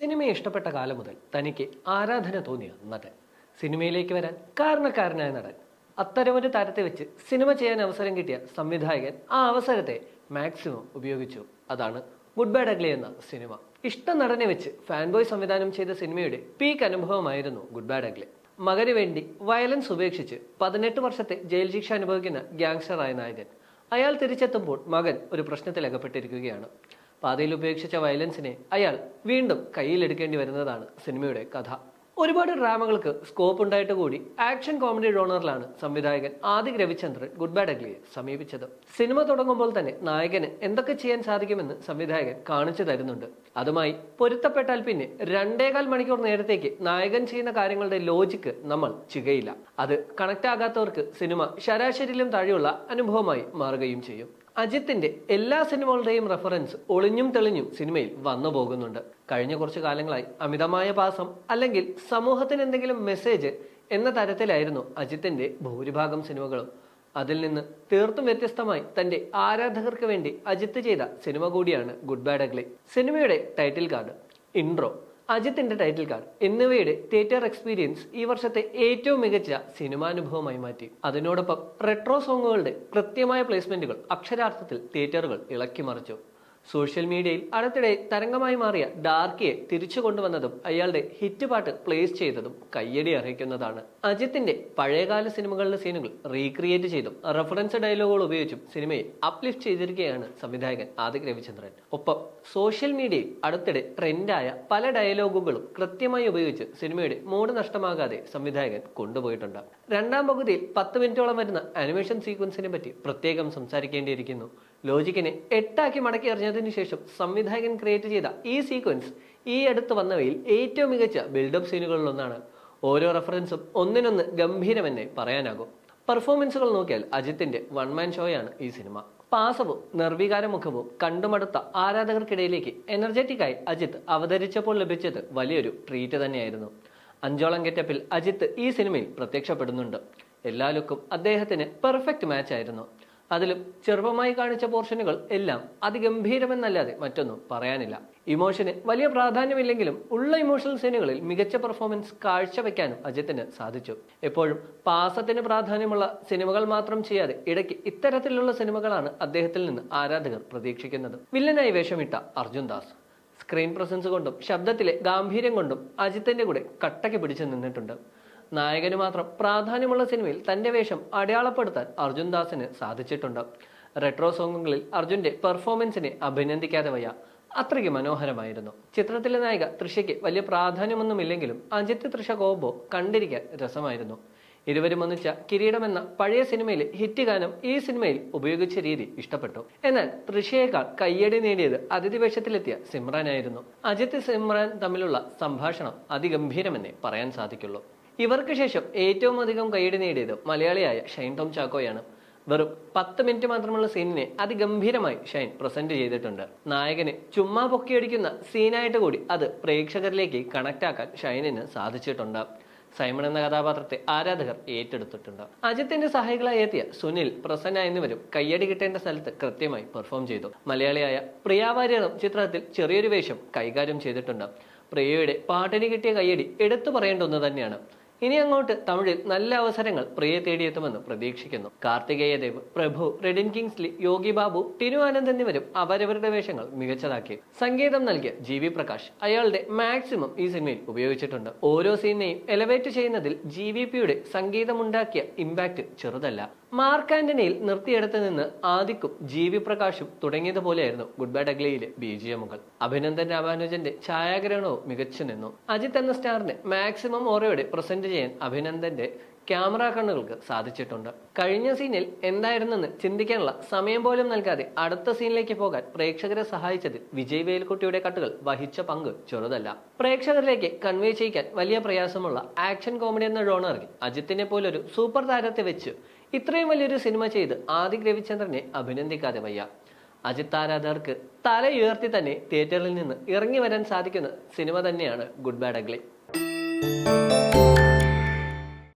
സിനിമയെ ഇഷ്ടപ്പെട്ട കാലം മുതൽ തനിക്ക് ആരാധന തോന്നിയ നടൻ. സിനിമയിലേക്ക് വരാൻ കാരണക്കാരനായ നടൻ. അത്തരമൊരു താരത്തെ വെച്ച് സിനിമ ചെയ്യാൻ അവസരം കിട്ടിയ സംവിധായകൻ ആ അവസരത്തെ മാക്സിമം ഉപയോഗിച്ചു. അതാണ് ഗുഡ് ബാഡ് അഗ്ലി എന്ന സിനിമ. ഇഷ്ട നടനെ വെച്ച് ഫാൻ ബോയ് സംവിധാനം ചെയ്ത സിനിമയുടെ പീക്ക് അനുഭവമായിരുന്നു ഗുഡ് ബാഡ് അഗ്ലി. മകന് വേണ്ടി വയലൻസ് ഉപേക്ഷിച്ച് പതിനെട്ട് വർഷത്തെ ജയിൽ ശിക്ഷ അനുഭവിക്കുന്ന ഗ്യാങ്സ്റ്ററായ നായകൻ. അയാൾ തിരിച്ചെത്തുമ്പോൾ മകൻ ഒരു പ്രശ്നത്തിൽ അകപ്പെട്ടിരിക്കുകയാണ് പാതയിൽ ഉപേക്ഷിച്ച വയലൻസിനെ അയാൾ വീണ്ടും കയ്യിലെടുക്കേണ്ടി വരുന്നതാണ് സിനിമയുടെ കഥ. ഒരുപാട് ഡ്രാമകൾക്ക് സ്കോപ്പ് ഉണ്ടായിട്ട് കൂടി ആക്ഷൻ കോമഡി ഡോണറിലാണ് സംവിധായകൻ ആദിക് രവിചന്ദ്രൻ ഗുഡ് ബാഡ് അഗ്ലിയെ സമീപിച്ചത്. സിനിമ തുടങ്ങുമ്പോൾ തന്നെ നായകന് എന്തൊക്കെ ചെയ്യാൻ സാധിക്കുമെന്ന് സംവിധായകൻ കാണിച്ചു തരുന്നുണ്ട്. അതുമായി പൊരുത്തപ്പെട്ടാൽ പിന്നെ രണ്ടേകാൽ മണിക്കൂർ നേരത്തേക്ക് നായകൻ ചെയ്യുന്ന കാര്യങ്ങളുടെ ലോജിക്ക് നമ്മൾ ചികയില്ല. അത് കണക്റ്റ് ആകാത്തവർക്ക് സിനിമ ശരാശരിയിലും താഴെയുള്ള അനുഭവമായി മാറുകയും ചെയ്യും. അജിത്തിന്റെ എല്ലാ സിനിമകളുടെയും റെഫറൻസ് ഒളിഞ്ഞും തെളിഞ്ഞും സിനിമയിൽ വന്നു പോകുന്നുണ്ട്. കഴിഞ്ഞ കുറച്ച് കാലങ്ങളായി അമിതമായ പാസം അല്ലെങ്കിൽ സമൂഹത്തിന് എന്തെങ്കിലും മെസ്സേജ് എന്ന തരത്തിലായിരുന്നു അജിത്തിന്റെ ഭൂരിഭാഗം സിനിമകളും. അതിൽ നിന്ന് തീർത്തും വ്യത്യസ്തമായി തന്റെ ആരാധകർക്ക് വേണ്ടി അജിത്ത് ചെയ്ത സിനിമ കൂടിയാണ് ഗുഡ് ബാഡ് അഗ്ലി സിനിമയുടെ ടൈറ്റിൽ കാർഡ് ഇൻട്രോ അജിത്തിന്റെ ടൈറ്റിൽ കാർഡ് എന്നിവയുടെ തിയേറ്റർ എക്സ്പീരിയൻസ് ഈ വർഷത്തെ ഏറ്റവും മികച്ച സിനിമാനുഭവമായി മാറ്റി. അതിനോടൊപ്പം റെട്രോ സോങ്ങുകളുടെ കൃത്യമായ പ്ലേസ്മെന്റുകൾ അക്ഷരാർത്ഥത്തിൽ തിയേറ്ററുകൾ ഇളക്കി മറിച്ചു. സോഷ്യൽ മീഡിയയിൽ അടുത്തിടെ തരംഗമായി മാറിയ ഡാർക്കിയെ തിരിച്ചു കൊണ്ടുവന്നതും അയാളുടെ ഹിറ്റ് പാട്ട് പ്ലേസ് ചെയ്തതും കയ്യടി അർഹിക്കുന്നതാണ്. അജിത്തിന്റെ പഴയകാല സിനിമകളിലെ സീനുകൾ റീക്രിയേറ്റ് ചെയ്തും റെഫറൻസ് ഡയലോഗുകൾ ഉപയോഗിച്ചും സിനിമയെ അപ്ലിഫ്റ്റ് ചെയ്തിരിക്കുകയാണ് സംവിധായകൻ ആദിക് രവിചന്ദ്രൻ. ഒപ്പം സോഷ്യൽ മീഡിയയിൽ അടുത്തിടെ ട്രെൻഡായ പല ഡയലോഗുകളും കൃത്യമായി ഉപയോഗിച്ച് സിനിമയുടെ മൂഡ് നഷ്ടമാകാതെ സംവിധായകൻ കൊണ്ടുപോയിട്ടുണ്ട്. രണ്ടാം പകുതിയിൽ പത്ത് മിനിറ്റോളം വരുന്ന അനിമേഷൻ സീക്വൻസിനെ പറ്റി പ്രത്യേകം സംസാരിക്കേണ്ടിയിരിക്കുന്നു. ലോജിക്കിനെ എട്ടാക്കി മടക്കി എറിഞ്ഞതിന് ശേഷം സംവിധായകൻ ക്രിയേറ്റ് ചെയ്ത ഈ സീക്വൻസ് ഈ അടുത്ത് വന്നവയിൽ ഏറ്റവും മികച്ച ബിൽഡപ്പ് സീനുകളിലൊന്നാണ് ഓരോ റെഫറൻസും ഒന്നിനൊന്ന് ഗംഭീരമെന്നെ പറയാനാകും. പെർഫോമൻസുകൾ നോക്കിയാൽ അജിത്തിന്റെ വൺ മാൻ ഷോയാണ് ഈ സിനിമ പാസവും നിർവികാര മുഖവും കണ്ടുമടുത്ത ആരാധകർക്കിടയിലേക്ക് എനർജറ്റിക്കായി അജിത്ത് അവതരിച്ചപ്പോൾ ലഭിച്ചത് വലിയൊരു ട്രീറ്റ് തന്നെയായിരുന്നു. അഞ്ചോളം ഗെറ്റപ്പിൽ അജിത്ത് ഈ സിനിമയിൽ പ്രത്യക്ഷപ്പെടുന്നുണ്ട്. എല്ലാ ലുക്കും അദ്ദേഹത്തിന് പെർഫെക്റ്റ് മാച്ച് ആയിരുന്നു. അതിലും ചെറുപ്പമായി കാണിച്ച പോർഷനുകൾ എല്ലാം അതിഗംഭീരമെന്നല്ലാതെ മറ്റൊന്നും പറയാനില്ല. ഇമോഷന് വലിയ പ്രാധാന്യമില്ലെങ്കിലും ഉള്ള ഇമോഷണൽ സീനുകളിൽ മികച്ച പെർഫോമൻസ് കാഴ്ചവെക്കാനും അജിത്തിന് സാധിച്ചു. എപ്പോഴും പാസത്തിന് പ്രാധാന്യമുള്ള സിനിമകൾ മാത്രം ചെയ്യാതെ ഇടയ്ക്ക് ഇത്തരത്തിലുള്ള സിനിമകളാണ് അദ്ദേഹത്തിൽ നിന്ന് ആരാധകർ പ്രതീക്ഷിക്കുന്നത്. വില്ലനായി വേഷമിട്ട അർജുൻ ദാസ്. സ്ക്രീൻ പ്രസൻസ് കൊണ്ടും ശബ്ദത്തിലെ ഗാംഭീര്യം കൊണ്ടും അജിത്തിന്റെ കൂടെ കട്ടയ്ക്ക് പിടിച്ചു നിന്നിട്ടുണ്ട്. നായകന് മാത്രം പ്രാധാന്യമുള്ള സിനിമയിൽ തന്റെ വേഷം അടയാളപ്പെടുത്താൻ അർജുൻ ദാസിന് സാധിച്ചിട്ടുണ്ട്. റെട്രോ സോങ്ങുകളിൽ അർജുന്റെ പെർഫോമൻസിനെ അഭിനന്ദിക്കാതെ വയ്യ. അത്രയ്ക്ക് മനോഹരമായിരുന്നു. ചിത്രത്തിലെ നായിക തൃഷയ്ക്ക് വലിയ പ്രാധാന്യമൊന്നുമില്ലെങ്കിലും അജിത്ത് തൃഷ കോബോ കണ്ടിരിക്കാൻ രസമായിരുന്നു. ഇരുവരും ഒന്നിച്ച കിരീടം എന്ന പഴയ സിനിമയിലെ ഹിറ്റ് ഗാനം ഈ സിനിമയിൽ ഉപയോഗിച്ച രീതി ഇഷ്ടപ്പെട്ടു. എന്നാൽ തൃഷയേക്കാൾ കയ്യടി നേടിയത് അതിഥി വേഷത്തിലെത്തിയ സിമ്രാനായിരുന്നു. അജിത്ത് സിമ്രാൻ തമ്മിലുള്ള സംഭാഷണം അതിഗംഭീരമെന്നേ പറയാൻ സാധിക്കുള്ളൂ. ഇവർക്ക് ശേഷം ഏറ്റവും അധികം കൈയ്യടി നേടിയത് മലയാളിയായ ഷൈൻ ടോം ചാക്കോയാണ്. വെറും പത്ത് മിനിറ്റ് മാത്രമുള്ള സീനിനെ അതിഗംഭീരമായി ഷൈൻ പ്രസന്റ് ചെയ്തിട്ടുണ്ട്. നായകന് ചുമ്മാ പൊക്കിയടിക്കുന്ന സീനായിട്ട് കൂടി അത് പ്രേക്ഷകരിലേക്ക് കണക്ട് ആക്കാൻ ഷൈനിന് സാധിച്ചിട്ടുണ്ട്. സൈമൺ എന്ന കഥാപാത്രത്തെ ആരാധകർ ഏറ്റെടുത്തിട്ടുണ്ട്. അജിത്തിന്റെ സഹായികളായി എത്തിയ സുനിൽ പ്രസന്ന എന്നിവരും കയ്യടി കിട്ടേണ്ട സ്ഥലത്ത് കൃത്യമായി പെർഫോം ചെയ്തു. മലയാളിയായ പ്രിയാവാര്യറും ചിത്രത്തിൽ ചെറിയൊരു വേഷം കൈകാര്യം ചെയ്തിട്ടുണ്ട്. പ്രിയയുടെ പാട്ടിന് കിട്ടിയ കയ്യടി എടുത്തു പറയേണ്ട ഒന്ന് തന്നെയാണ്. ഇനി അങ്ങോട്ട് തമിഴിൽ നല്ല അവസരങ്ങൾ പ്രിയെ തേടിയെത്തുമെന്ന് പ്രതീക്ഷിക്കുന്നു. കാർത്തികേയ ദേവ് പ്രഭു റെഡിൻ കിങ്സ്ലി യോഗി ബാബു ടിനു ആനന്ദ് എന്നിവരും അവരവരുടെ വേഷങ്ങൾ മികച്ചതാക്കി. സംഗീതം നൽകിയ ജി വി പ്രകാശ് അയാളുടെ മാക്സിമം ഈ സിനിമയിൽ ഉപയോഗിച്ചിട്ടുണ്ട്. ഓരോ സീനെയും എലവേറ്റ് ചെയ്യുന്നതിൽ ജി വി പിയുടെ സംഗീതമുണ്ടാക്കിയ ഇമ്പാക്ട് ചെറുതല്ല. മാർക്ക് ആന്റണിയിൽ നിർത്തിയെടുത്ത് നിന്ന് ആദിക്കും ജി വി പ്രകാശും തുടങ്ങിയതുപോലെയായിരുന്നു ഗുഡ് ബൈ ഡഗ്ലിയിലെ ബി ജി എമ്മുകൾ. അഭിനന്ദൻ രാമാനുജന്റെ ഛായാഗ്രഹണവും മികച്ചു നിന്നു. അജിത് എന്ന സ്റ്റാറിനെ മാക്സിമം ഓറയോടെ പ്രസന്റ് ചെയ്യാൻ അഭിനന്ദന്റെ ക്യാമറ കണ്ണുകൾക്ക് സാധിച്ചിട്ടുണ്ട്. കഴിഞ്ഞ സീനിൽ എന്തായിരുന്നെന്ന് ചിന്തിക്കാനുള്ള സമയം പോലും നൽകാതെ അടുത്ത സീനിലേക്ക് പോകാൻ പ്രേക്ഷകരെ സഹായിച്ചതിൽ വിജയ് വേൽക്കുട്ടിയുടെ കട്ടുകൾ വഹിച്ച പങ്ക് ചെറുതല്ല. പ്രേക്ഷകരിലേക്ക് കൺവേ ചെയ്യിക്കാൻ വലിയ പ്രയാസമുള്ള ആക്ഷൻ കോമഡി എന്ന ഡോണറിൽ അജിത്തിനെ പോലൊരു സൂപ്പർ താരത്തെ വെച്ച് ഇത്രയും വലിയൊരു സിനിമ ചെയ്ത് ആദിക് രവിചന്ദ്രനെ അഭിനന്ദിക്കാതെ വയ്യ. അജിത് ആരാധകർക്ക് തലയുയർത്തി തന്നെ തിയേറ്ററിൽ നിന്ന് ഇറങ്ങി വരാൻ സാധിക്കുന്ന സിനിമ തന്നെയാണ് ഗുഡ് ബാഡ് അഗ്ലി